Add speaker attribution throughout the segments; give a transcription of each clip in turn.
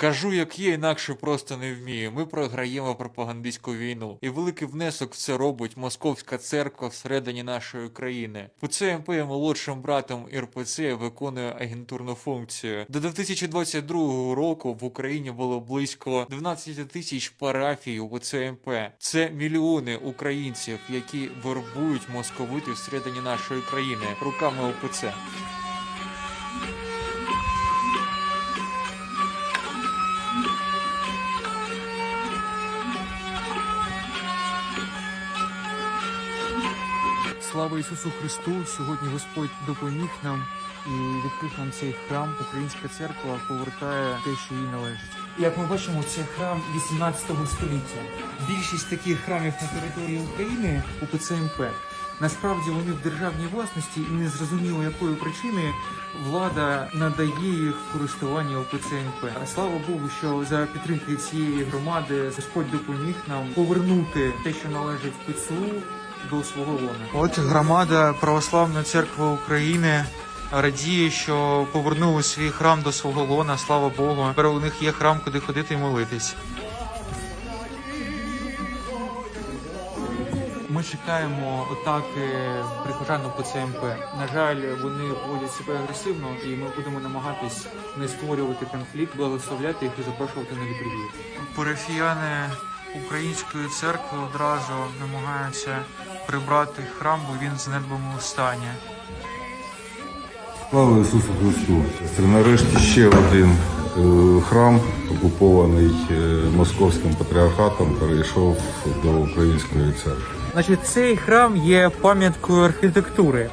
Speaker 1: Кажу, як є, інакше просто не вмію. Ми програємо пропагандистську війну. І великий внесок в це робить Московська церква всередині нашої країни. ПЦМП є молодшим братом РПЦ виконує агентурну функцію. До 2022 року в Україні було близько 12 тисяч парафій у ПЦМП. Це мільйони українців, які вербують московити всередині нашої країни руками ОПЦ.
Speaker 2: Слава Ісусу Христу! Сьогодні Господь допоміг нам і відкрив нам цей храм. Українська церква повертає те, що їй належить. Як ми бачимо, це храм 18 століття. Більшість таких храмів на території України у ПЦМП. Насправді вони в державній власності і не зрозуміло якої причини влада надає їх користування у ПЦМП. Слава Богу, що за підтримки цієї громади Господь допоміг нам повернути те, що належить ПЦУ, до свого лона. От громада Православної церкви України радіє, що повернули свій храм до свого лона. Слава Богу. Тепер у них є храм, куди ходити і молитись. Ми чекаємо атаки прихожан у ПЦМП. На жаль, вони поводять себе агресивно, і ми будемо намагатись не створювати конфлікт, благословляти їх і запрошувати на літургію. Парафіяни української церкви одразу намагаються прибрати храм, бо він в занедбаному стані.
Speaker 3: Слава Ісусу Христу! Це нарешті ще один е, храм, окупований е, московським патріархатом, перейшов до української церкви.
Speaker 2: Значить, цей храм є пам'яткою архітектури.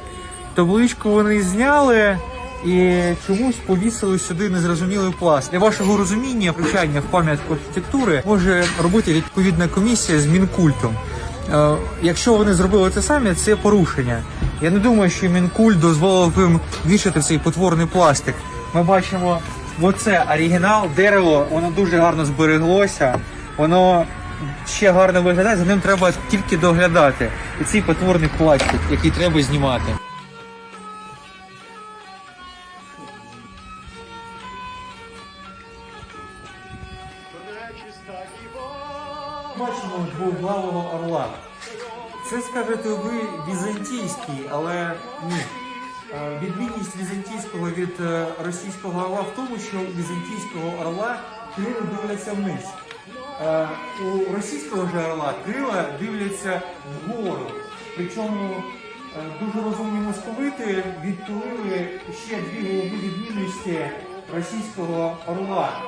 Speaker 2: Табличку вони зняли і чомусь повісили сюди незрозумілий пласт. Для вашого розуміння, включання в пам'ятку архітектури може робити відповідна комісія з мінкультом. Е, якщо вони зробили це самі, це порушення. Я не думаю, що мінкульт дозволив їм вішати цей потворний пластик. Ми бачимо, оце оригінал, дерево, воно дуже гарно збереглося. Воно ще гарно виглядає, за ним треба тільки доглядати. І цей потворний пластик, який треба знімати. Бачимо двоглавого орла. Це скажете ви візантійський, але ні. Е, Відмінність візантійського від е, російського орла в тому, що у візантійського орла крила дивляться вниз. Е, У російського ж орла крила дивляться вгору. Причому дуже розумні московити відтулили ще дві головні відмінності російського орла.